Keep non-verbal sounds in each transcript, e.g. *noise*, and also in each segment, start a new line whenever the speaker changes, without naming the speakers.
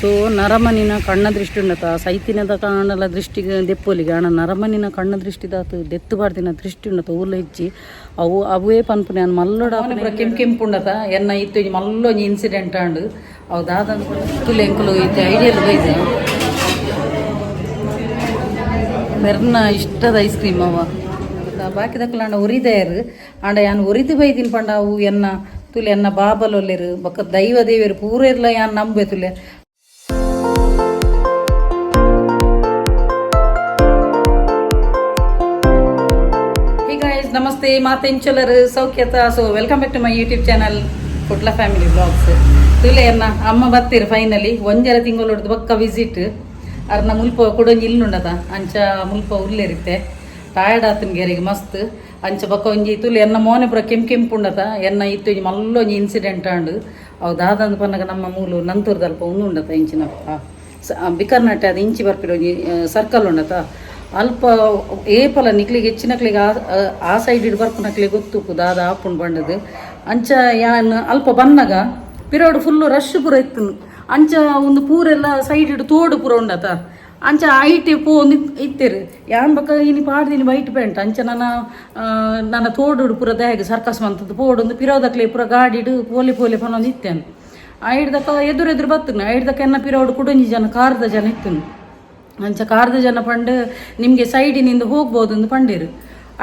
So ನರಮನಿನ ಕಣ್ಣ ದೃಷ್ಟಿ ಉಂಡತ ಸೈತಿನದ ಕಾಣಲ ದೃಷ್ಟಿಗೆ ದೆಪ್ಪೊಲಿಗೆ. ಅಣ್ಣ ನರಮನಿನ ಕಣ್ಣ ದೃಷ್ಟಿದಾತು ದೆತ್ತು ಬಾರ್ದಿನ ದೃಷ್ಟಿ ಉಂಡತ ಊರ್ಲ ಹೆಚ್ಚಿ ಅವು ಅವೇ ಪನ್ಪುನೆ. ನಾನು ಮಲ್ಲೋಡ ಕೆಂಪು ಕೆಂಪು ಉಂಡತ. ಎನ್ನ ಇತ್ತು ಮಲ್ಲೋ ಇನ್ಸಿಡೆಂಟ್ ಆಂಡು. ಅವು ದಾದ ತುಲೆ ಎಂಕುಲು ಇತ್ತೆ. ಐಡಿಯಲ್ ಬೈದೆ. ಮೆರ್ನ ಇಷ್ಟದ ಐಸ್ ಕ್ರೀಮ್ ಅವ. ಬಾಕಿ ದಕ್ಕಲ ಉರಿದಯರು ಆಂಡ ಅಂಡ ಯಾನ್ ಉರಿದು ಬೈದಿನ ಪಂಡ ಅವು ಎನ್ನ ತುಲೆ ಎನ್ನ ಬಾಬಲೊಲ್ಲೆರು. ಬೊಕ್ಕ ದೈವ ದೇವಿಯರು ಪೂರ ಇರ್ಲ ಯಾನ್ ನಂಬೆ ತುಲೆ. ನಮಸ್ತೆ ಮಾತೆಂಚಲರ್ ಸೌಖ್ಯತ so welcome back to my YouTube channel Kutta family vlogs ತುಲೆ ಅನ್ನ ಅಮ್ಮ ಬರ್ತೀರಿ ಫೈನಲಿ ಒಂದೆರ ತಿಂಗಳು ಹೊಡೆದು ಬಕ್ಕ ವಿಸಿಟ್ ಅರ್ನ ಮುಲ್ಪ ಕೊಡೊಂಜಿ ಇಲ್ಲುಂಡದ ಅಂಚ ಮುಲ್ಪ ಉಲ್ಲೇರಿತ್ತೆ ಟಯರ್ಡ್ ಆತನ ಗೆರೆಗೆ ಮಸ್ತ್ ಅಂಚ ಬಕ್ಕ ಒಂಜಿ ತುಲೆ ಎನ್ನ ಮೋನೆ ಪುರ ಕೆಂಪು ಕೆಂಪು ಉಂಡತ ಎನ್ನ ಇತ್ತು ಮಲ್ಲೊಂಜಿ ಇನ್ಸಿಡೆಂಟ್ ಆಂಡ್ ಅವು ಪನ್ನಗ ನಮ್ಮ ಮೂಲು ನಂತೂರ್ದಲ್ಪ ಒಂದು ಉಂಡತ ಇಂಚಿನ ಬಿಕರ್ನಾಟ ಅದು ಇಂಚಿ ಬರ್ಪಿರೋ ಸರ್ಕಲ್ ಉಂಡತ. ಅಲ್ಪ ಏಪಲ ನಿಕ್ಲಿಗೆ ಹೆಚ್ಚಿನಕ್ಲಿಗೆ ಆ ಆ ಸೈಡ್ ಇಡ್ ಬರ್ಪುನಕ್ಲಿಗೆ ಗೊತ್ತು ದಾದ ಆಪುಂಡು ಬಂಡದು. ಅಂಚ ಯಾನ್ ಅಲ್ಪ ಬನ್ನಗ ಪಿರೋಡು ಫುಲ್ಲು ರಶ್ ಪೂರ ಇತ್ತು ಅಂಚ ಒಂದು ಪೂರೆಲ್ಲ ಸೈಡ್ ಇಡು ತೋಡು ಪೂರ ಉಂಡತ. ಅಂಚ ಐಟಿ ಪೋ ಒಂದು ಇತ್ತೇರು. ಯಾನ್ ಬಕ್ಕ ಇನಿ ಪಾಡ್ದಿನಿ ವೈಟ್ ಪ್ಯಾಂಟ್ ಅಂಚ ನನ್ನ ನನ್ನ ತೋಡುಡು ಪೂರ ದೇಹಗೆ ಸರ್ಕಸ್ ಮಂತದ್ದು ಪೋಡೊಂದು ಪಿರೋದಕ್ಲೆ ಪೂರ ಗಾಡಿಡು ಪೋಲಿ ಪೋಲಿ ಪನೊಂದು ಇತ್ತೇನು. ಐಡ್ ಹಿಡ್ದಕ್ಕ ಎದುರು ಎದುರು ಬತ್ತನು. ಆ ಹಿಡ್ದಕ್ಕ ಎನ್ನ ಪಿರೋಡು ಕುಡೊಂಜಿ ಜನ, ಕಾರ್ದ ಜನ ಇತ್ತನು. ಅಂಚ ಕಾರ್ದ ಜನ ಪಂಡ್ ನಿಮಗೆ ಸೈಡಿನಿಂದ ಹೋಗ್ಬೋದು ಅಂತ ಪಂಡಿರು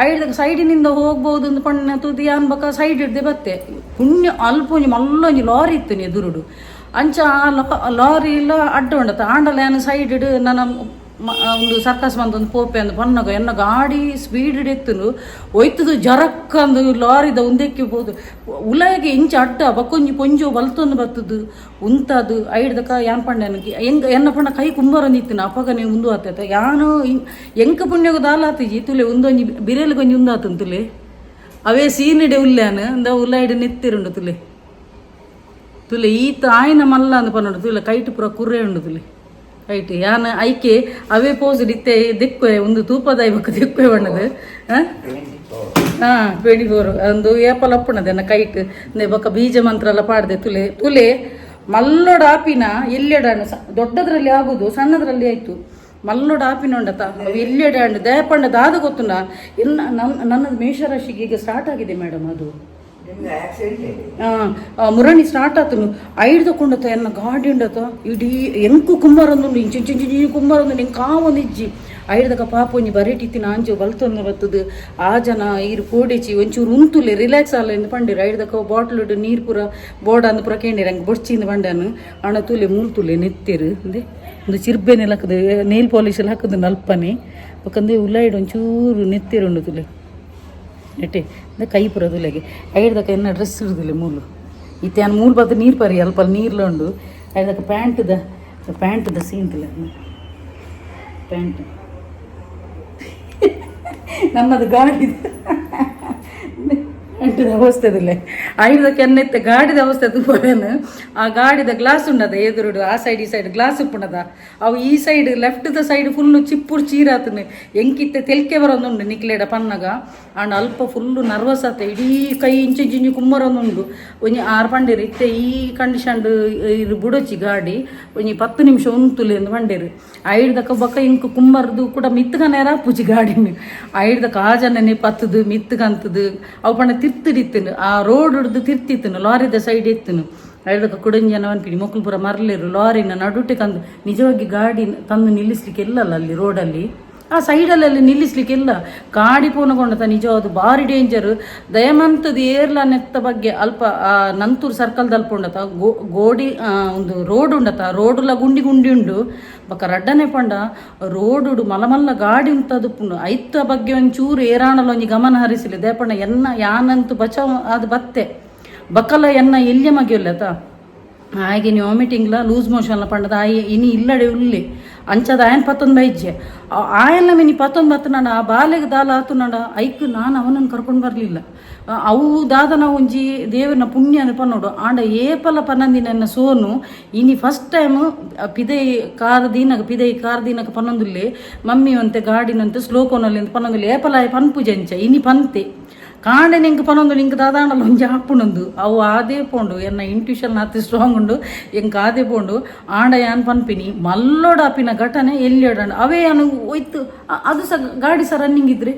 ಐಡ್ದಾಗ ಸೈಡಿನಿಂದ ಹೋಗ್ಬೋದು ಅಂತ ಪಂಡ ತುದಿ ಅನ್ಬಕ ಸೈಡ್ ಹಿಡ್ದೆ ಬತ್ತೆ. ಪುಣ್ಯ ಅಲ್ಪ ಒಂಜಿ ಮಲ್ಲೊಂಜಿ ಲಾರಿ ಇತ್ತು ಎದುರುಡು. ಅಂಚ ಆ ಲಾರಿ ಇಲ್ಲ ಅಡ್ಡ ಉಂಡತ ಆಂಡಲ ಏನು ಸೈಡ್ ಇಡು, ನನ್ನ ಒಂದು ಸರ್ಕಸ್ ಬಂದ ಒಂದು ಪೋಪೆ ಅಂದು ಪನ್ನಗ, ಎನ್ನ ಗಾಡಿ ಸ್ಪೀಡ್ ಇಡಿತ್ತು ಒಯ್ತದು ಜರಕ್ಕ ಅಂದು ಲಾರಿದ ಒಂದಕ್ಕೆ ಬೋದು ಉಲಯಗೆ ಇಂಚ ಅಡ್ಡ, ಬಕ್ಕೊಂಜಿ ಪೊಂಜು ಬಲ್ತೊಂದು ಬತ್ತದು ಉಂತದು, ಐಡ್ದಕ ಯಾನ್ ಪಂಡ ನನಗೆ, ಹೆಂಗ, ಎನ್ನ ಪಂಡ ಕೈ ಕುಂಬರೊಂದಿತ್ತಿನ ಅಪ್ಪಗನೆ ಉಂದು ಆತೈತ. ಯಾನು ಎಂಕ ಪುಣ್ಯಗ ದಾಲಾತಿಜಿ ತುಲೆ ಒಂದೊಂಜಿ ಬಿರೇಲ್ಗೊಂಜಿ ಉಂದಾತನ್ ತುಲೆ ಅವೇ ಸೀನಿಡೆ ಉಲ್ಯಾನ ಅಂದ ಉಲಾಯ್ಡ್ ನೆತ್ತಿರುಂಡು ತುಲೆ. ತುಲೆ ಈತ ಆಯ್ನ ಮಲ್ಲ ಅಂದ್ ಪನ್ನ ತುಲೆ, ಕೈಟ್ ಪುರ ಕುರ್ರೆ ಉಂಡು ತುಲೆ. ಕೈಟ್, ಯಾನ, ಐಕೆ, ಅವೇ ಪೋಸ್ ಇತ್ತೆ, ದಿಕ್ಕು, ಒಂದು ತೂಪದ ಐವಕ್ಕೆ ದಿಕ್ಕು ಬಣ್ಣದು ಹಾ ಟ್ವೆಂಟಿ ಫೋರ್ ಒಂದು ಏಪಲ್ ಅಪ್ಪಣದೆ ನನ್ನ ಕೈಟ್ ಬೊಕ್ಕ ಬೀಜ ಮಂತ್ರ ಎಲ್ಲ ಪಾಡ್ದೆ ತುಲೆ. ತುಲೆ, ಮಲ್ಲೊಡ ಆಪಿನ ಎಲ್ಲೆಡ ದೊಡ್ಡದ್ರಲ್ಲಿ ಆಗುದು, ಸಣ್ಣದ್ರಲ್ಲಿ ಆಯ್ತು. ಮಲ್ಲೊಡ ಆಪಿನ ಉಂಡತ ಎಲ್ಲೆಡಾಂಡು ದಯಪಂಡ ದಾದ ಗೊತ್ತುಂಡ. ಇನ್ನ ನನ್ನ ನನ್ನದು ಮೇಷರಾಶಿಗೆ ಈಗ ಸ್ಟಾರ್ಟ್ ಆಗಿದೆ ಮೇಡಮ್ ಅದು. ಮುರಣಿ ಸ್ಟಾರ್ಟ್ ಆತನು. ಐಡ್ ತಕೊಂಡತ ಎನ್ನ ಗಾಡಿ ಉಂಡತ. ಇಡೀ ಎಂಕು ಕುಂಬಾರೊಂದು ಇಂಚು ಇಂಚು ಇಂಚು ಕುಂಬಾರೊಂದು ನಿಂಗೆ ಕಾವೊಂದು ಇಜ್ಜಿ ಐಡ್ದಕ ಪಾಪ ಒಂಜಿ ಬರೀಟಿತ್ತಿ ನಾಂಜು ಬಲ್ತೊಂದು ಬತ್ತದು. ಆ ಜನ ಈರು ಕೋಡಿಚಿ, ಒಂಚೂರು ಉಂತುಲೆ ರಿಲ್ಯಾಕ್ಸ್ ಆಲ ಎಂದು ಪಂಡಿರ. ಐಡ್ದಾಗ ಬಾಟ್ಲ್ ಇಟ್ಟು ನೀರು ಪೂರ ಬೋಡ ಅಂದು ಪೂರ ಕೇಂಡಿರ. ಹಂಗೆ ಬೊಡ್ಚಿಂದ ಬಂಡನು ಅಣ ತುಲೆ, ಮೂಲ್ ತುಲೆ ನೆತ್ತಿರು, ಅಂದೆ. ಒಂದು ಚಿರ್ಬೆನೆಲ್ಲ ಹಾಕದು ನೇಲ್ ಪಾಲಿಶ್ ಎಲ್ಲ ಹಾಕದು ನಲ್ಪನೆ. ಯಾಕಂದ್ರೆ ಉಳ್ಳಾಯ್ಡು ಒಂಚೂರು ನೆತ್ತಿರುಂಡು ತುಲೆ. ನೆಟ್ಟೆ ಅಂದ್ರೆ ಕೈ ಪುರ ಐದಕ್ಕೆ ಎನ್ನ ಡ್ರೆಸ್ ಇರುದಿಲ್ಲ ಮೂಲು. ಇತ್ತೆ ನಾನು ಮೂಲು ಬದ್ದು ನೀರು ಪರಿ, ಅಲ್ಪ ನೀರ್ಲ ಉಂಡು. ಐದಕ್ಕ ಪ್ಯಾಂಟ್ದ ಪ್ಯಾಂಟ್ದ ಸೀನ್ತಿಲ್ಲ ಪ್ಯಾಂಟ್. *laughs* ನಮ್ಮದು ಗಾಡಿ. ಪ್ಯಾಂಟ್ದ ಅವಸ್ಥೆ ಅದಿಲ್ಲ ಐದಕ್ಕೆ ಕೆನ್ನೆತ್ತ ಗಾಡಿದ ಅವಸ್ಥೆ ತುಪ್ಪನು ಆ ಗಾಡಿದ ಗ್ಲಾಸ್ ಉಂಡದ ಎದುರುಡು, ಆ ಸೈಡ್ ಈ ಸೈಡ್ ಗ್ಲಾಸ್ ಉಪ್ಪುಂಡದ ಅವು ಈ ಸೈಡ್ ಲೆಫ್ಟ್ದ ಸೈಡ್ ಫುಲ್ಲು ಚಿಪ್ಪುಡು ಚೀರಾತನು. ಎಂಕಿತ್ತೆ ತೆಲ್ಕೆ ಬರೋದುಂಡು ನಿಕ್ಲೆಡ ಪನ್ನಗ. ಅಂಡ್ ಅಲ್ಪ ಫುಲ್ಲು ನರ್ವಸ್ ಆತ, ಇಡೀ ಕೈ ಇಂಚು ಜಿಂಜು ಕುಮ್ಮರೊಂದುಂಡು ಒಂಜಿ ಆರು ಪಂಡೇರು ಇತ್ತೆ ಈ ಕಂಡೀಷನ್ ಇರು ಬುಡಚಿ ಗಾಡಿ. ಒಂಜಿ ಪತ್ತು ನಿಮಿಷ ಉಂತುಲೆ ಎಂದು ಪಂಡೇರು. ಐಡ್ದಕ ಬೊಕ್ಕ ಇಂಕು ಕುಮ್ಮರ್ದು ಕೂಡ ಮಿತ್ಗನೇರ ಪೂಜಿ ಗಾಡಿನ. ಐಡ್ದಕ ಆ ಪತ್ತದು ಮಿತ್ತುಗಂತದು ಅವು ಪಂಡ ತಿರ್ತಿಡಿತ್ತನು ಆ ರೋಡ್ ಹಿಡ್ದು ತಿರ್ತಿತ್ತನು ಲಾರಿದ ಸೈಡ್ ಇತ್ತನು ಐಡ್ದಕ ಕುಡಂಜನ ಜನ ಅನ್ಪಿಡಿ ಮಕ್ಕಳು ಪುರ ಮರಲಿರು ಲಾರಿನ ನಡುಟೆ ಕಂದು, ನಿಜವಾಗಿ ಗಾಡಿ ತಂದು ನಿಲ್ಲಿಸ್ಲಿಕ್ಕೆ ಇಲ್ಲಲ್ಲ ಅಲ್ಲಿ ರೋಡಲ್ಲಿ ಆ ಸೈಡಲ್ಲೆಲ್ಲ ನಿಲ್ಲಿಸ್ಲಿಕ್ಕೆ ಇಲ್ಲ ಗಾಡಿ ಪೂರ್ಣಗೊಂಡತ ನಿಜವಾದ ಭಾರಿ ಡೇಂಜರ್ ದಯಮಂತದ ಏರ್ಲ ನೆತ್ತ ಬಗ್ಗೆ ಅಲ್ಪ, ಆ, ನಂತೂರು ಸರ್ಕಲ್ ದಲ್ಪುಂಡತ ಗೋ, ಗೋಡಿ ಒಂದು ರೋಡ್ ಉಂಡತ. ರೋಡುಲ ಗುಂಡಿ ಗುಂಡಿ ಉಂಡು. ಬೊಕ ರಡ್ಡನೆ ಪಂಡ ರೋಡುಡು ಮಲಮಲ್ಲ ಗಾಡಿ ಉಂಟದು ಪುಂಡು. ಐತ ಬಗ್ಗೆ ಒಂಚೂರು ಏರಾಣಲ ಒಂಜಿ ಗಮನ ಹರಿಸಲಿ ದಯಪಂಡ ಎನ್ನ, ಯಾನಂತೂ ಬಚಾವ್ ಅದು ಬತ್ತೆ. ಬಕಲ ಎನ್ನ ಎಲ್ಯ ಮಗಿಯಲ್ಲತ? ಹಾಗೆ ವಾಮಿಟಿಂಗ್ಲ ಲೂಸ್ ಮೋಷನ್ಲ ಪಂಡದ ಆಯ್ ಇನಿ ಇಲ್ಲಡೆ ಉಲ್ಲಿ. ಅಂಚದ ಆಯನ್ ಪತ್ತೊಂದು ಬೈಜ್ಜೆ. ಆಯಲ್ಲ ಮಿನಿ ಪತ್ತೊಂದು ಬತ್ತು ನಡ, ಆ ಬಾಲೆಗೆ ದಾಲ ಆತು ಐಕ್ ನಾನು ಅವನನ್ನು ಕರ್ಕೊಂಡು ಬರಲಿಲ್ಲ. ಅವು ದಾದನ ಒಂಜಿ ದೇವರನ ಪುಣ್ಯ ಅನ್ಪ ಆಂಡ ಏಪಲ ಪನ್ನಂದಿನ ಸೋನು, ಇನಿ ಫಸ್ಟ್ ಟೈಮ್ ಪಿದೈ ಕಾರ್ ದೀನಗ, ಪಿದೈ ಕಾರ್ ದೀನಗ ಪನ್ನೊಂದುಲ್ಲೆ ಮಮ್ಮಿ ಅಂತೆ ಗಾಡಿನಂತೆ ಸ್ಲೋಕೋನಲ್ಲಿ ಪನ್ನೊಂದುಲ್ಲೆ ಏಪಲ ಪನ್ಪು ಇನಿ ಪಂತೆ. ಕಾಂಡೆ ನಿಂಗೆ ಪನೊಂದು, ನಿಂಗೆ ದಾದಾಂಡಲ ಒಂಜಿ ಹಾಪುಣಂದು ಅವು ಆದೇ ಪೋಂಡು, ಎನ್ನ ಇಂಟ್ಯೂಷನ್ ಅತಿ ಸ್ಟ್ರಾಂಗ್ ಉಂಡು ಎಂಕ್ ಆದೇ ಪೋಂಡು. ಆಂಡ ಯಾನ್ ಪನ್ಪಿನಿ ಮಲ್ಲೋಡಾಪಿನ ಘಟನೆ ಎಲ್ಲಿ ಅವೇ ಅನು ಒಯ್ತು ಅದು ಸಹ ಗಾಡಿ ಸಹ ರನ್ನಿಂಗ್ ಇದ್ರೆ.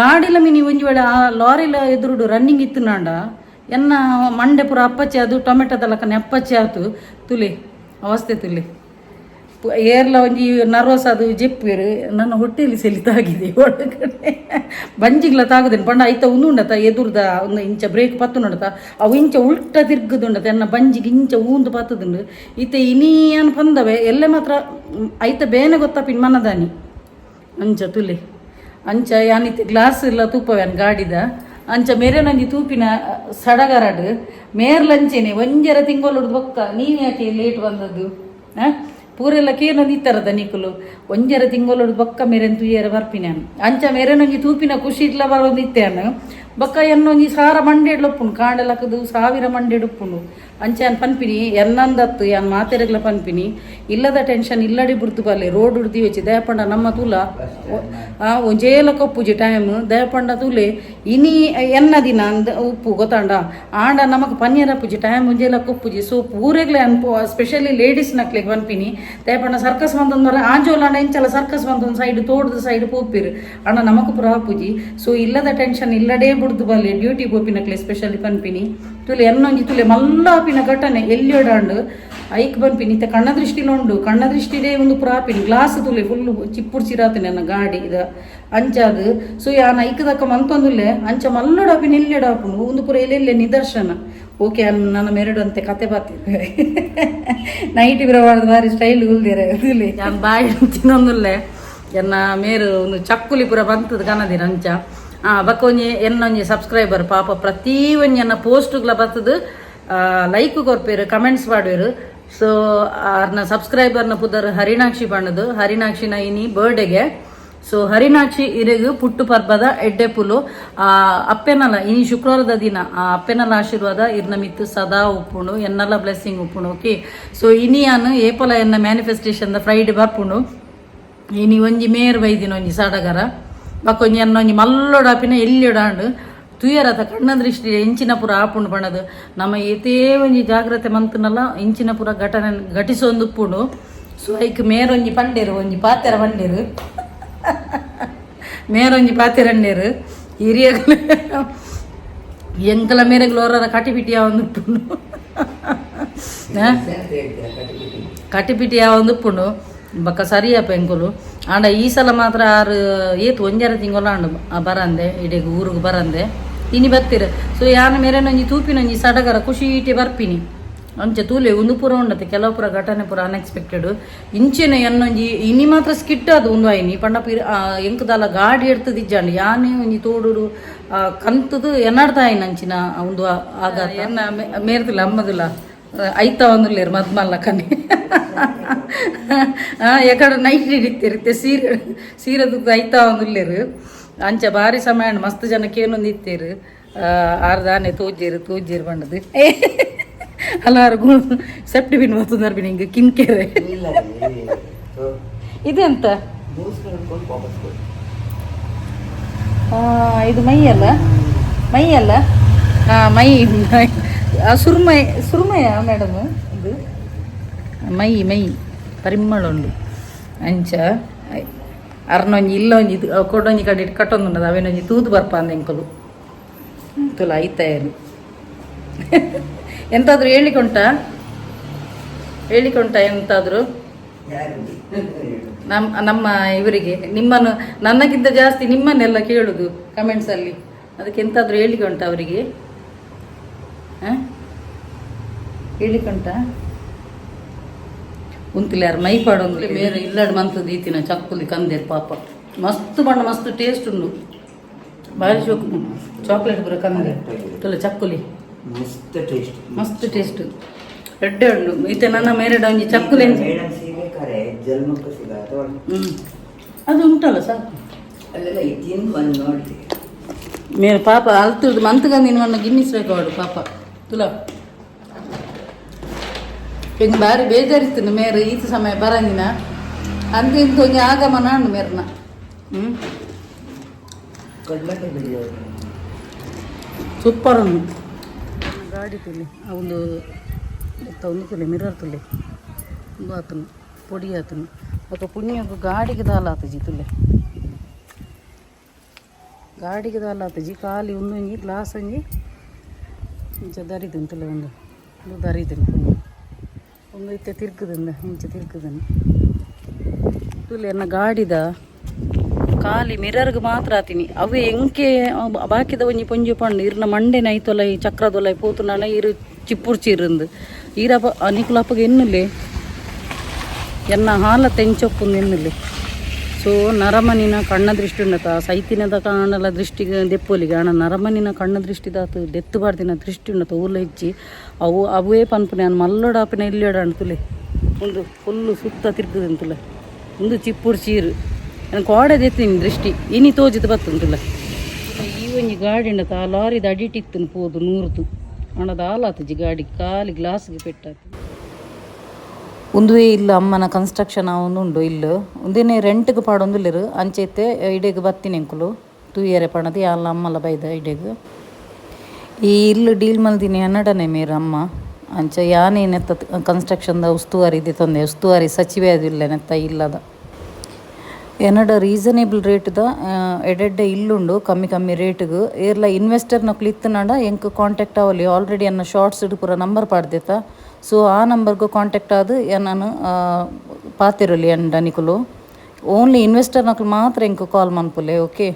ಗಾಡಿಲ ಮಿನಿ ಒಂಜಿ ವೇಳೆ ಆ ಲಾರಿಲ ಎದುರುಡು ರನ್ನಿಂಗ್ ಇತ್ತು ನಾಂಡ. ಎನ್ನ ಮಂಡೆ ಪೂರ ಅಪ್ಪಚ್ಚೆ ಅದು ಟೊಮೆಟೊದಲಕ ನೆಪ್ಪಚ್ಚೆ ಆತು. ತುಲೆ, ಅವಸ್ಥೆ ತುಲೆ. ಏರ್ಲ ಒಂಜಿ ನರ್ವಸ್ ಅದು ಜೆಪ್ಪೇರು ನನ್ನ ಹೊಟ್ಟೆಯಲ್ಲಿ ಸೆಲಿತಾಗಿದೆ ಒಳಗಡೆ. ಬಂಜಿಗ್ಲ ತಾಗುದೇನು, ಪಂಡ ಐತ ಉಂದುಂಡತ ಎದುರ್ದ ಒಂದು ಇಂಚ ಬ್ರೇಕ್ ಪತ್ತು ನೋಡತ ಅವು ಇಂಚ ಉಲ್ಟ ತಿರ್ಗದುಂಡತ, ಎನ್ನ ಬಂಜಿಗೆ ಇಂಚ ಊಂದು ಪತ್ತದುಂಡು. ಈತ ಇನಿಯನ್ ಪಂದವೆ, ಎಲ್ಲೆ ಮಾತ್ರ ಐತ ಬೇನೆ ಗೊತ್ತಪ್ಪಿನ ಮನದಾನಿ? ಅಂಚ ತುಲೆ. ಅಂಚ ಯಾನಿತ್ತೆ ಗ್ಲಾಸ್ ಇಲ್ಲ ತೂಪವೇನು ಗಾಡಿದ. ಅಂಚ ಮೇರೆ ನಂಜಿ ತೂಪಿನ ಸಡಗರಡು. ಮೇರ್ಲಂಚೇನೆ ಒಂಜರ ತಿಂಗಳು ಬೊಕ್ಕ, ನೀನ್ ಯಾಕೆ ಲೇಟ್ ಬಂದದ್ದು? ಆ? ಪೂರೆಲ್ಲ ಕೇನ ಇತ್ತರದ ನಿಕುಲು. ಒಂಜರ ತಿಂಗಳು ಬೊಕ್ಕ ಮೇರೆನ್ ತುಯ್ಯರ ಬರ್ಪಿನ ಅಂಚ ಮೇರೆನೊಂಜಿ ತೂಪಿನ ಖುಷಿ ಇಟ್ಲ ಬರೋದು ಇತ್ತೇನು ಬೊಕ್ಕ ಎನ್ನೊಂಜಿ ಸಾರ ಮಂಡೇಡ್ ಕಾಂಡಲಕದು ಕಾಂಡಲಕ್ಕದು ಸಾವಿರ ಮಂಡೇಡ್ ಉಪ್ಪುಂಡು ಅಂಚ ಯಾನ್ ಪನ್ಪಿನಿ ಎನ್ನಂದತ್ತು ಯಾನ್ ಮಾತೆರೆಗ್ಲ ಪನ್ಪಿನಿ. ಇಲ್ಲದ ಟೆನ್ಷನ್ ಇಲ್ಲಡಿ ಬುಡ್ತು ಬಲ್ಲೆ ರೋಡ್ ಉಡ್ದಿ ವೆಚ್ಚಿ ದಯಪಂಡ ನಮ್ಮ ತೂಲ. ಒಂಜೇಲ ಕೊಪ್ಪುಜಿ ಟೈಮ್ ದಯಪಂಡ ತೂಲೆ ಇನಿ ಎನ್ನ ದಿನ ಅಂದ ಉಪ್ಪು ಗೊತ್ತಾಂಡ? ಆಂಡ ನಮಕ್ ಪನ್ಯರ ಪೂಜೆ ಟೈಮ್ ಒಂಜೇಲ ಕೊಪ್ಪುಜಿ ಸೊ ಪೂರೆಗ್ಲೆ ಅನ್ಪು ಸ್ಪೆಷಲಿ ಲೇಡೀಸ್ ನಕ್ಲೆಗ್ ಪನ್ಪಿನಿ. ದಯಪಂಡ ಸರ್ಕಸ್ ಬಂದೊಂದರ ಆಂಜೋಲಾಂಡ ಇಂಚಲ ಸರ್ಕಸ್ ಬಂದೊಂದು ಸೈಡ್ ತೋಡದ ಸೈಡ್ ಪೋಪಿರು. ಅಣ್ಣ ನಮಕ್ ಪುರ ಪೂಜಿ ಸೊ ಇಲ್ಲದ ಟೆನ್ಷನ್ ಇಲ್ಲಡೇ ಬುಡ್ದು ಬಲ್ಲೆ ಡ್ಯೂಟಿ ಗೋಪಿನಕ್ಲೆ ಸ್ಪೆಷಲಿ ಪನ್ಪಿನಿ ತುಲೆ ಎನ್ನೊಂಜಿ ತುಲೆ ಮಲ್ಲಾಪಿನ ಘಟನೆ ಎಲ್ಲಿ ಓಡಾಂಡು ಐಕ್ ಬನ್ಪಿನಿ ಇತ್ತ ಕಣ್ಣ ದೃಷ್ಟಿ ಉಂಡು ಕಣ್ಣ ದೃಷ್ಟಿದೇ ಒಂದು ಪ್ರಾಪಿನಿ ಗ್ಲಾಸ್ ತುಲೆ ಫುಲ್ ಚಿಪ್ಪುಡ್ ಚಿರಾತಿನ ನನ್ನ ಗಾಡಿ ಇದ. ಅಂಚಾದು, ಸೊ ಯಾನ ಐಕದಕ್ಕ ಮಂತೊಂದುಲ್ಲೆ, ಅಂಚ ಮಲ್ಲಡಾಪಿನ ಎಲ್ಲಿಡಾಪುನು ಒಂದು ಪುರ ಎಲ್ಲೆಲ್ಲೆ ನಿದರ್ಶನ? ಓಕೆ ನನ್ನ ಮೆರಡು ಅಂತೆ ಕತೆ ಬಾತಿ ನೈಟ್ ಬಿರಬಾರ್ದು ಬಾರಿ ಸ್ಟೈಲ್ ಉಲ್ದಿರ ಬಾಯಿ ತಿನ್ನೊಂದುಲ್ಲೆ ಎನ್ನ ಮೇರು ಒಂದು ಚಕ್ಕುಲಿ ಪುರ ಬಂತದ ಕನದಿರ ಅಂಚ. ಆ ಎನ್ನೊಂಜಿ ಸಬ್ಸ್ಕ್ರೈಬರ್ ಪಾಪ ಪ್ರತಿ ಎನ್ನ ಪೋಸ್ಟ್ಗಳ ಬರ್ತದ ಲೈಕ್ ಕೊರ್ಪೇರು ಕಮೆಂಟ್ಸ್ ಮಾಡುವರು. ಸೊ ಅರ್ನ ಸಬ್ಸ್ಕ್ರೈಬರ್ನ ಪುದರ್ ಹರಿಣಾಕ್ಷಿ ಬಣ್ಣದು. ಹರಿಣಾಕ್ಷಿನ ಇನಿ ಬರ್ಡೇಗೆ ಸೊ ಹರಿಣಾಕ್ಷಿ ಇರೆಗು ಪುಟ್ಟು ಪರ್ಬದ ಎಡ್ಡೆ ಪುಲು. ಅಪ್ಪೆನಲ, ಇನಿ ಶುಕ್ರವಾರದ ದಿನ, ಆ, ಅಪ್ಪೆನಲ ಆಶೀರ್ವಾದ, ಇರ್ನ ಮಿತ್ತು ಸದಾ ಉಪ್ಪುಣು ಎನ್ನೆಲ್ಲ ಬ್ಲೆಸ್ಸಿಂಗ್ ಉಪ್ಪುಣು, ಓಕೆ? ಸೊ ಇನಿಯಾನು ಏಪಲ ಎನ್ನ ಮ್ಯಾನಿಫೆಸ್ಟೇಷನ್ ಫ್ರೈಡೆ ಬರ್ಪುಣು. ಇನಿ ಒಂಜಿ ಮೇರ್ ಬೈದಿನ ಒಂಜಿ ಸಡಗರ ಬಕ್ಕೊಂಜಿ ಎನ್ನ ಒಂಜಿ ಮಲ್ಲೊಡಾಪಿನ ಎಲ್ಲಿಡಾಂಡು ತುಯರತ ಕಣ್ಣ ದೃಷ್ಟಿ ಇಂಚಿನ ಪುರ ಆಪುಂಡು ಬಣ್ಣದು ನಮ್ಮ ಏತೇ ಒಂಜಿ ಜಾಗ್ರತೆ ಮಂತನಲ್ಲ ಇಂಚಿನ ಪುರ ಘಟನೆ ಘಟಿಸೊಂದು ಉಪ್ಪುಂಡು ಸೊ ಐಕ್ ಮೇರೊಂಜಿ ಪಂಡೇರು ಒಂಜಿ ಪಾತೆರ ಪಂಡೇರು ಮೇರೊಂಜಿ ಪಾತೆರಂಡೇರು ಹಿರಿಯಗಳು ಎಂಕಲ ಮೇರೆಗ್ಲು ಹೊರರ ಕಟಿಪಿಟಿ ಯಾವೊಂದು ಉಪ್ಪುಂಡು ಆ? ಕಟಿಪಿಟಿ ಯಾವೊಂದು ಉಪ್ಪುಂಡು ಬಕ್ಕ ಸರಿಯಪ್ಪ ಎಂಕುಲು ಆಂಡ ಈ ಸಲ ಮಾತ್ರ ಆರು ಏತು ಒಂಜರ ತಿಂಗಳ ಆಂಡು ಬರಂದೆ ಇಡೀ ಊರಿಗೆ ಬರಂದೆ. ಇನಿ ಬರ್ತೀರ. ಸೊ ಯಾನ ತೂಪಿನ ಒಂಜಿ ಸಡಗರ ಖುಷಿ ಇಟ್ಟೆ ಬರ್ಪಿನಿ. ಅಂಚೆ ತೂಲೆ ಒಂದು ಪೂರ ಉಂಡತೆ, ಕೆಲವು ಪುರ ಘಟನೆ ಪೂರ ಅನ್ಎಕ್ಸ್ಪೆಕ್ಟೆಡ್ ಇಂಚಿನ ಎನ್ನೊಂಜಿ, ಇನಿ ಮಾತ್ರ ಸ್ಕಿಟ್ ಅದು ಒಂದು ಆಯ್ನಿ. ಪಂಡ ಪಿರ ಎಂಕದಲ್ಲ ಗಾಡಿ ಎಡ್ತದಿಜ್ಜಾಂಡು ಯಾನೇ ಒಂಜಿ ತೋಡುಡು ಕಂತದು ಎನ್ನಾಡ್ತಾ ಆಯ್ನ ಅಂಚಿನ ಒಂದು ಆಗ ಎನ್ನ ಮೇರ್ದಿಲ್ಲ ಅಮ್ಮದಿಲ್ಲ ಐತ ಒಂದುಲ್ಲೇರು ಮದ್ಮಲ್ಲ ಕನೆ ಎಕಡೆ ನೈಟ್ ಹಿಡಿತಿರುತ್ತೆ ಸೀರೆ ಸೀರೆದು ಐತ ಒಂದುಲ್ಲೇರು ಅಂಚ ಭಾರಿ ಸಮಯ ಮಸ್ತ್ ಜನಕ್ಕೆ ಏನೊಂದು ಇತ್ತೇರು ಆರ್ದಾನೆ ತೂಜಿರು ತೂಜಿರು ಬಣ್ಣದು ಗುಣ ಸೆಪ್ಟಿ ಬಿನ್ ಬರ್ತದಾರ ಬಿನ್ ಹಿಂಗೆ ಕಿನ್ಕೆರೆ. ಇದೆಂತ? ಇದು ಮೈ ಅಲ್ಲ? ಮೈ ಅಲ್ಲ? ಹಾಂ ಮೈ. ಆ, ಸುರ್ಮೈ ಸುರ್ಮಯ ಮೇಡಮ್ ಇದು. ಮೈ ಮೈ ಪರಿಮಳ ಉಂಡು ಅಂಚ ಅರ್ನೊಂಜಿ ಇಲ್ಲೊಂಜಿ ಕೊಡೊಂಜಿ ಕಡೆ ಕಟ್ಟೊಂದುಂಡದ ಅವೇನೊಂಜಿ ತೂದು ಬರ್ಪ ಅಂದ ಎಂಕಲು ತುಲ ಐತಾಯರು ಎಂತಾದ್ರೂ ಹೇಳಿಕೊಂಟ? ಹೇಳಿಕೊಂಟ ಎಂತಾದ್ರೂ? ನಮ್ಮ ನಮ್ಮ ಇವರಿಗೆ ನಿಮ್ಮನ್ನು ನನ್ನಕ್ಕಿಂತ ಜಾಸ್ತಿ ನಿಮ್ಮನ್ನೆಲ್ಲ ಕೇಳುದು ಕಮೆಂಟ್ಸಲ್ಲಿ ಅದಕ್ಕೆ ಎಂತಾದ್ರೂ ಹೇಳಿಕೊಂಟ ಅವರಿಗೆ? ಹೇಳಿಕೆ ಕುಂತಿಲ್ಲ ಯಾರು ಮೈ ಪಾಡೊಂದು ಬೇರೆ ಇಲ್ಲಾಡ್ ಮಂತದ್ದು ಈತಿನ ಚಕ್ಕುಲಿ ಕಂದೆ ಪಾಪ. ಮಸ್ತ್ ಬಣ್ಣ ಮಸ್ತ್ ಟೇಸ್ಟ್ ಉಂಡು ಭಾರಿ ಚೋಕ್ ಚಾಕ್ಲೇಟ್ ಬರೋ ಕಂದೆ. ತುಲ ಚಕ್ಕುಲಿ
ಮಸ್ತ್ ಟೇಸ್ಟ್
ಮಸ್ತ್ ಟೇಸ್ಟ್ ರೆಡ್ಡೆ ಉಂಡು ಈತ ನನ್ನ ಮೇರೆಡ ಒಂಜಿ ಚಕ್ಕುಲಿ ಹ್ಮ್. ಅದು ಉಂಟಲ್ಲ ಸಾಕು ಮೇರೆ ಪಾಪ ಅಲ್ತದ್ದು ಮಂತ್ಗಂದಿನ ಗಿನ್ನಿಸ್ಬೇಕು ಅವಳು ಪಾಪ. ತುಲ. ಹಿಂಗೆ ಬಾರಿ ಬೇಜಾರಿತ್ತು ಮೇರೆ ಈತ ಸಮಯ ಬರಂದಿನ ಅಂತ ಇಂತ ಒಂಜಿ ಆಗಮನ ಅಂಡು ಮೇರ್ನ ಹ್ಞೂ
ಕಡ್ಲಕ್ಕೆ ಬಿಡಿಯೋದು
ಸೂಪರ್ ಉಂಟು ಗಾಡಿ ತುಲಿ ಆ ಒಂದು ಎಂತ ಒಂದು ತುಲಿ ಮಿರರ್ ತುಲಿ ಒಂದು ಆತನು ಪೊಡಿ ಆತನು ಮತ್ತು ಪುಣ್ಯకు ಗಾಡಿಗೆ ದಾಲ ಆತಜಿ ತುಲೆ ಗಾಡಿಗೆ ದಾಲ ಆತಜಿ ಖಾಲಿ ಒಂದು ಒಂಜಿ ಗ್ಲಾಸ್ ಒಂಜಿ ಇಂಚ ದರಿದನು ತುಲೆ ಒಂದು ಒಂದು ತಿರ್ಕದಂದ ಇಂಚ ತಿರ್ಕದನು ತುಲೆ ಎನ್ನ ಗಾಡಿದ ಖಾಲಿ ಮಿರರ್ಗೆ ಮಾತ್ರ ಆತೀನಿ ಅವು ಎಂಕೆ ಬಾಕಿದ ಒಂಜಿ ಪೊಂಜಿ ಪಂಡು, ಇರ್ನ ಮಂಡೆನ ಐತೊಲ ಈ ಚಕ್ರದೊಲ ಪೂತುನಾಳ ಇರು ಚಿಪ್ಪುರ್ಚಿರಂದು ಈರಪ್ಪ ಅನಿಕುಲಪ್ಪಗೆ ಎನ್ನುಲೆ? ಎನ್ನ ಹಾಲ ತೆಂಚೊಪ್ಪುಂದು ಎನ್ನುಲೆ ಸೊ ನರಮನಿನ ಕಣ್ಣ ದೃಷ್ಟಿ ಉಂಡತ ಸೈತಿನದ ಕಾಣಲ ದೃಷ್ಟಿಗೆ ದೆಪ್ಪೊಲಿಗೆ. ಅಣ್ಣ ನರಮನಿನ ಕಣ್ಣ ದೃಷ್ಟಿದಾತು ದೆತ್ತು ಬಾರ್ದಿನ ದೃಷ್ಟಿ ಉಂಡತ ಊರ್ಲ ಹೆಚ್ಚಿ, ಅವು ಅವೇ ಪನ್ಪುನೆ ನಾನು ಮಲ್ಲೋಡಾಪಿನ ಇಲ್ಲೋಡ ಅಣ್ತುಲೆ ಒಂದು ಫುಲ್ಲು ಸುತ್ತ ತಿರ್ಗದಂತುಲೆ ಒಂದು ಚಿಪ್ಪುರ್ ಚೀರು. ನಾನು ಕೋಡೆ ದೆತ್ತಿನ ದೃಷ್ಟಿ. ಇನಿ ತೋಜಿದ ಬತ್ತಂತುಲ ಈ ಒಂಜಿ ಗಾಡಿ ಉಂಡತ ಆ ಲಾರಿದ ಅಡಿಟಿತ್ತು ಪೋದು ನೂರುದು. ಹಣದ ಆಲಾತಜಿ ಗಾಡಿ, ಕಾಲಿ ಗ್ಲಾಸ್ಗೆ ಪೆಟ್ಟಾತು. ಒಂದುವೇ ಇಲ್ಲ, ಅಮ್ಮನ ಕನ್ಸ್ಟ್ರಕ್ಷನ್ ಉಂಡು, ಇಲ್ಲು. ಒಂದಿನ ರೆಂಟ್ಗೆ ಪಾಡೊಂದುಲ್ಲೆರ್, ಅಂಚೆತ್ತೆ ಇಡೆಗ್ ಬತ್ತಿನೆಂಕುಲು ಇಯರ್ ಪಣದು ಯಾಲ ಅಮ್ಮಲ ಬೈದ ಇಡೆಗ್. ಈ ಇಲ್ಲು ಡೀಲ್ ಮಲ್ದಿನಿ ಅನ್ನಡನೆ ಮೇರ ಅಮ್ಮ. ಅಂಚ ಯಾನೇ ನೆತ್ತ ಕನ್ಸ್ಟ್ರಕ್ಷನ್ದ ಉಸ್ತುವಾರಿ ಇದೆ ತೊಂದೆ, ಉಸ್ತುವಾರಿ ಸಚಿವೆ ಅದಿಲ್ಲ ನೆತ್ತ ಇಲ್ಲದ. ಎನ್ನಡ ರೀಸನೇಬಲ್ ರೇಟ್ದ ಎಡೆಡ್ಡೆ ಇಲ್ಲುಂಡು, ಕಮ್ಮಿ ಕಮ್ಮಿ ರೇಟ್ಗು ಏರ್ಲ ಇನ್ವೆಸ್ಟರ್ನ ಕ್ಲಿತ್ತನಡ ಎಂಕ್ ಕಾಂಟ್ಯಾಕ್ಟ್ ಅವಲಿ ಆಲ್ರೆಡಿ ಅನ್ನ ಶಾರ್ಟ್ಸ್ ಪೂರ ನಂಬರ್ ಪಾಡ್ದೆತ. ಸೊ ಆ ನಂಬರ್ಗೂ ಕಾಂಟ್ಯಾಕ್ಟ್ ಆದು ನಾನು ಪಾತಿರಲಿ ಅಂಡ ನಿಕುಲು ಓನ್ಲಿ ಇನ್ವೆಸ್ಟರ್ ನಕಲು ಮಾತ್ರ ಇಂಕು ಕಾಲ್ ಮನ್ಪುಲೆ ಓಕೆ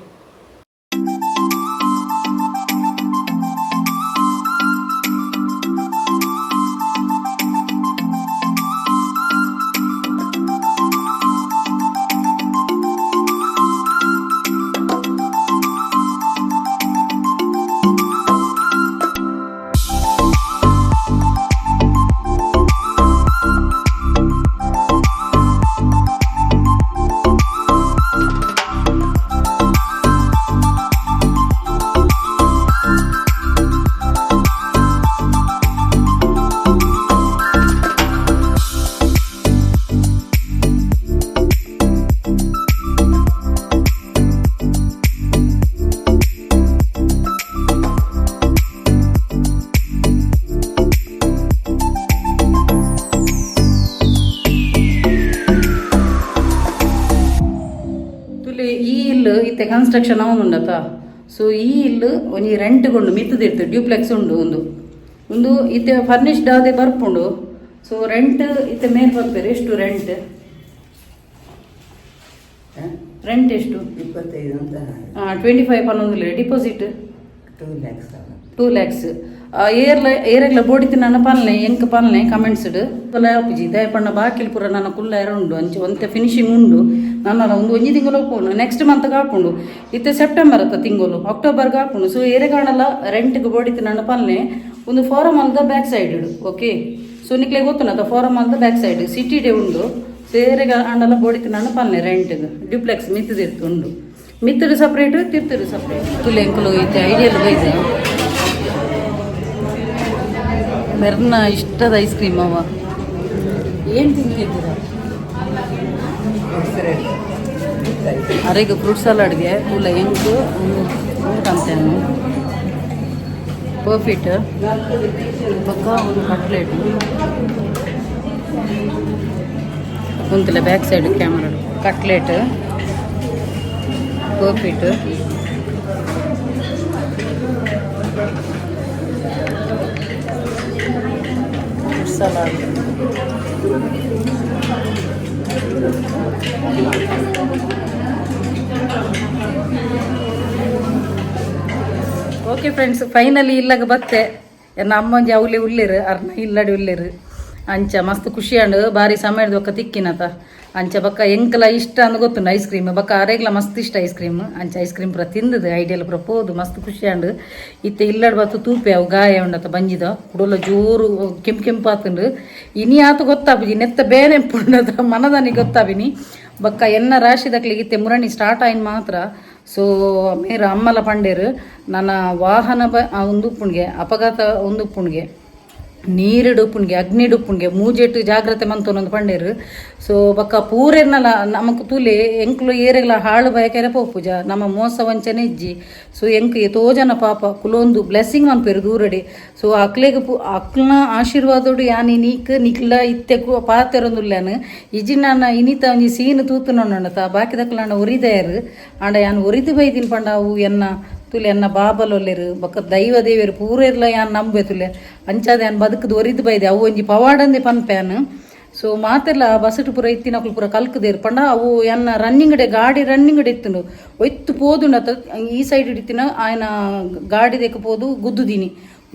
ಇತ್ತೆ ಕನ್ಸ್ಟ್ರಕ್ಷನ್ ಅವನು ಉಂಡತ ಸೊ ಈ ಇಲ್ಲು ಒಂಜಿ ರೆಂಟ್ಗೊಂಡು ಮಿತ್ತದಿರ್ತು ಡ್ಯೂಪ್ಲೆಕ್ಸ್ ಉಂಡು ಒಂದು. ಒಂದು ಇತ್ತೆ ಫರ್ನಿಶ್ಡ್ ಆದೆ ಬರ್ಪುಂಡು. ಸೊ ರೆಂಟ್ ಇತ್ತೆ ಮೇಲೆ ಬರ್ತಾರೆ ಎಷ್ಟು ರೆಂಟ್ ರೆಂಟ್ ಎಷ್ಟು?
ಇಪ್ಪತ್ತೈದು ಅಂತ.
Twenty five ಪನ್ನೊಂದು deposit
two lakhs
two lakhs ಏರೆಗ್ಲ ಬೋಡಿತಿ ನನ್ನ ಪಾಲನೆ, ಎಂಕ್ ಪಾಲನೆ ಕಮೆಂಟ್ಸ್ಡ್ ಪುಲ ಆಪುಜಿ ದಯಪಣ್ಣ ಬಾಕಿಲ್ ಪೂರ ನನ್ನ ಕುಲ್ಲ ಉಂಡು. ಅಂಚೆ, ಒಂತೆ ಫಿನಿಶಿಂಗ್ ಉಂಡು. ನನ್ನ ಒಂದು ಒಂಜಿ ತಿಂಗಳು ಹೋಗ್ಕೊಂಡು ನೆಕ್ಸ್ಟ್ ಮಂತ್ ಹಾಕೊಂಡು ಇತ್ತೆ ಸೆಪ್ಟೆಂಬರ್ ಅತ್ತ ತಿಂಗಳು ಅಕ್ಟೋಬರ್ಗೆ ಹಾಕೊಂಡು ಸೊ ಏರೆಗಾಣಲ್ಲ ರೆಂಟ್ಗೆ ಬೋಡಿತಿ ನನ್ನ ಪಾಲನೆ, ಒಂದು ಫಾರಮ್ ದ ಬ್ಯಾಕ್ ಸೈಡ್ ಇಡು ಓಕೆ ಸೊ ನಿಕ್ಲೆ ಗೊತ್ತುನದ ಫಾರಮ್ ಅಲ್ದ ಬ್ಯಾಕ್ ಸೈಡ್ ಸಿಟಿ ಡೇ ಉಂಡು. ಸೇರೆಗ ಅಂಡಲ ಬೋಡಿತಿ ನನ್ನ ಪಾಲನೆ ರೆಂಟ್ಗೆ ಡ್ಯೂಪ್ಲೆಕ್ಸ್ ಮಿತ್ತದಿರ್ತು ಉಂಡು. ಮಿತ್ತಡು ಸಪ್ರೇಟ್ ತಿರ್ತಡು ಸಪ್ರೇಟ್ ತುಲೆ, ಎಂಕಲು ಐತೆ ಐಡಿಯಲ್ ಬೈದೆ ಮೆರ್ನ ಇಷ್ಟದ ಐಸ್ ಕ್ರೀಮ್ ಅವ. ಏನು ತಿಂತಿದ್ದೀರ ಅರೆಗೆ ಫ್ರೂಟ್ ಸಲಾಡ್ಗೆ ತುಲ ಎಂಟು ಊಟ ಅಂತೇನು ಪರ್ಫಿಟ್ ಪಕ್ಕ ಒಂದು cutlet ಕುಂತಿಲ್ಲ back side camera cutlet perfect okay friends finally ಇಲ್ಲಾಗ ಬತ್ತೆ. ನಮ್ಮ ಅವಲಿ ಉಳ್ಳಿರು, ಅರ್ನ ಇಲ್ಲಡಿ ಉಳ್ಳಿರು. ಅಂಚ, ಮಸ್ತ್ ಖುಷಿ ಅಂಡು ಬಾರಿ ಸಮಯದ ಒಕ್ಕ ತಿಕ್ಕಿನತ. ಅಂಚ ಬಕ್ಕ ಎಂಕಲ ಇಷ್ಟ ಅಂದ್ ಗೊತ್ತುಂಡು ಐಸ್ ಕ್ರೀಮ್ ಬಕ್ಕ ಅರೆಗ್ಲ ಮಸ್ತ್ ಇಷ್ಟ ಐಸ್ ಕ್ರೀಮ್ ಅಂಚ ಐಸ್ ಕ್ರೀಮ್ ಪೂರ ತಿಂದದು ಐಡಿಯಲ್ ಪೂರ ಪೋದು, ಮಸ್ತ್ ಖುಷಿ ಅಂಡು ಇತ್ತೆ ಇಲ್ಲಡ್ ಬತ್ತು ತೂಪೆ ಅವು ಗಾಯ ಉಂಡತ್ತ ಬಂಜಿದ. ಕುಡಲ ಜೋರು ಕೆಂಪು ಕೆಂಪು ಆತುಂಡು. ಇನಿ ಆತು ಗೊತ್ತಾಪುಜಿ ನೆತ್ತ ಬೇರೆ ಪುಂಡದ ಮನದನಿ ಗೊತ್ತಾಪಿನಿ ಬಕ್ಕ ಎನ್ನ ರಾಶಿ ಇತ್ತೆ ಮುರಣಿ ಸ್ಟಾರ್ಟ್ ಆಯ್ನ್ ಮಾತ್ರ. ಸೊ, ಮೇರ ಅಮ್ಮಲ ಪಂಡೇರು, ನನ್ನ ವಾಹನ ಬ ಒಂದು ಪುಣ್ಗೆ ಅಪಘಾತ ಒಂದು ಉಪ್ಪುಣ್ಗೆ ನೀರಿಡು ಉಪ್ಪುನ್ಗೆ ಅಗ್ನಿಡು ಉಪ್ಪುನ್ಗೆ ಮೂಜೆಟ್ಟು ಜಾಗ್ರತೆ ಮಂತೊಂದು ಪಂಡೇರು. ಸೊ ಬಕ್ಕ ಪೂರೆರ್ನಲ, ನಮಕ್ ತೂಲೆ ಎಂಕ್ಲು ಏರೆಗ್ಲ ಹಾಳು ಬಯಕೆರೆ ಪೋಪುಜ ನಮ್ಮ ಮೋಸ ವಂಚನೆ ಇಜ್ಜಿ. ಸೊ ಎಂಕ್ ತೋಜನ ಪಾಪ, ಕುಲೊಂದು ಬ್ಲೆಸ್ಸಿಂಗ್ ಮನ್ಪೇರು ದೂರಡೆ. ಸೊ ಅಕ್ಲೆಗ್ ಪು ಅಕ್ಲನ ಆಶೀರ್ವಾದೋಡು ಯಾನಿ ನೀಕ್, ನಿಕ್ಲ ಇತ್ತೆಕು ಪಾತೆರೊಂದುಲ್ಲಾನು ಇಜಿ ನಾನು ಇನಿತ ಒಂಜಿ ಸೀನ್ ತೂತು ನೋಡತ ಬಾಕಿದಕ್ಲ ನಾನು ಒರಿದಯರು ಆಂಡ ಯಾನ್ ಒರಿದು ಬೈದಿನ ಪಂಡ ಅವು ಎನ್ನ ತುಲೆ ಅನ್ನ ಬಾಬಲೊಲ್ಲೆರು ಬೊಕ್ಕ ದೈವ ದೇವಿಯರು ಪೂರ ಇರ್ಲ ಯಾನ್ ನಂಬೆ ತುಲೆ. ಅಂಚಾದ ಯಾನ್ ಬದುಕದು ಒರಿದು ಬೈದೆ, ಅವು ಒಂಜಿ ಪವಾಡಂದೆ ಪನ್ಪ್ಯಾನ್. ಸೊ ಮಾತೆಲ್ಲ ಬಸಟ್ ಪೂರ ಇತ್ತಿನಕ್ಲು ಪೂರ ಕಲ್ಕದೇರು. ಪಂಡ ಅವು ಎನ್ನ ರನ್ನಿಂಗ್ ಡೇ, ಗಾಡಿ ರನ್ನಿಂಗ್ ಡೇ ಇತ್ತುಂಡು. ಒಯ್ತು ಪೋದುಂಡತ ಈ ಸೈಡ್ ಇತ್ತಿನ ಆಯನ ಗಾಡಿ ದೇಕ ಪೋದು ಗುದ್ದುದೀನಿ.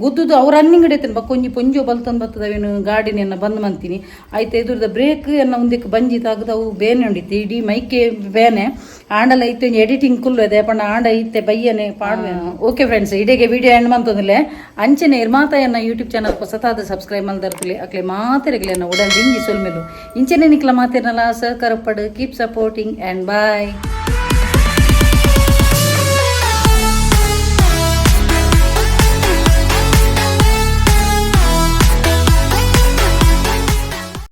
ಗುದ್ದುದು ಅವ್ರು ರನ್ನಿಂಗ್ ಹಿಡಿತೇನೆ ಬಕ್ಕೊಂಜಿ ಪೊಂಜೋ ಬಲ್ತಂದು ಬರ್ತದವೇನು? ಗಾಡಿನ ಬಂದ್ ಮಂತೀನಿ ಆಯ್ತು ಇದ್ರದ ಬ್ರೇಕ್ ಎನ್ನ ಒಂದಕ್ಕೆ ಬಂಜಿ ತಾಗದ ಅವು ಬೇನೆ ಉಂಡಿತ್ತು ಇಡೀ ಮೈಕೆ ಬೇನೆ ಆಂಡಲ ಐತೆ ಎಡಿಟಿಂಗ್ ಕುಲ್ಲು ಅದೇ. ಪಂಡ ಆಂಡ ಐತೆ ಬಯ್ಯನೆ ಪಾಡುವೆ. ಓಕೆ ಫ್ರೆಂಡ್ಸ್ ಇಡೆಗೆ ವಿಡಿಯೋ ಎಂಡ್ ಮಂತಂದಿಲ್ಲ ಅಂಚನೆ ಇರ್ಮಾತಾಯನ್ನ ಯೂಟ್ಯೂಬ್ ಚಾನಲ್ ಹೊಸತಾದ ಸಬ್ಸ್ಕ್ರೈಬ್ ಮಲ್ದರ್ಕಲಿ ಅಕ್ಲೆ ಮಾತೆರೆಗ್ಲೇನ ಉಡಲ್ ದಿಂಜಿ ಸೊಲ್ಮೇಲು ಇಂಚನೆ ನಿಕ್ಲ ಮಾತಿರನಲ್ಲ. ಸಹಕಾರ ಪಡು. Keep supporting and bye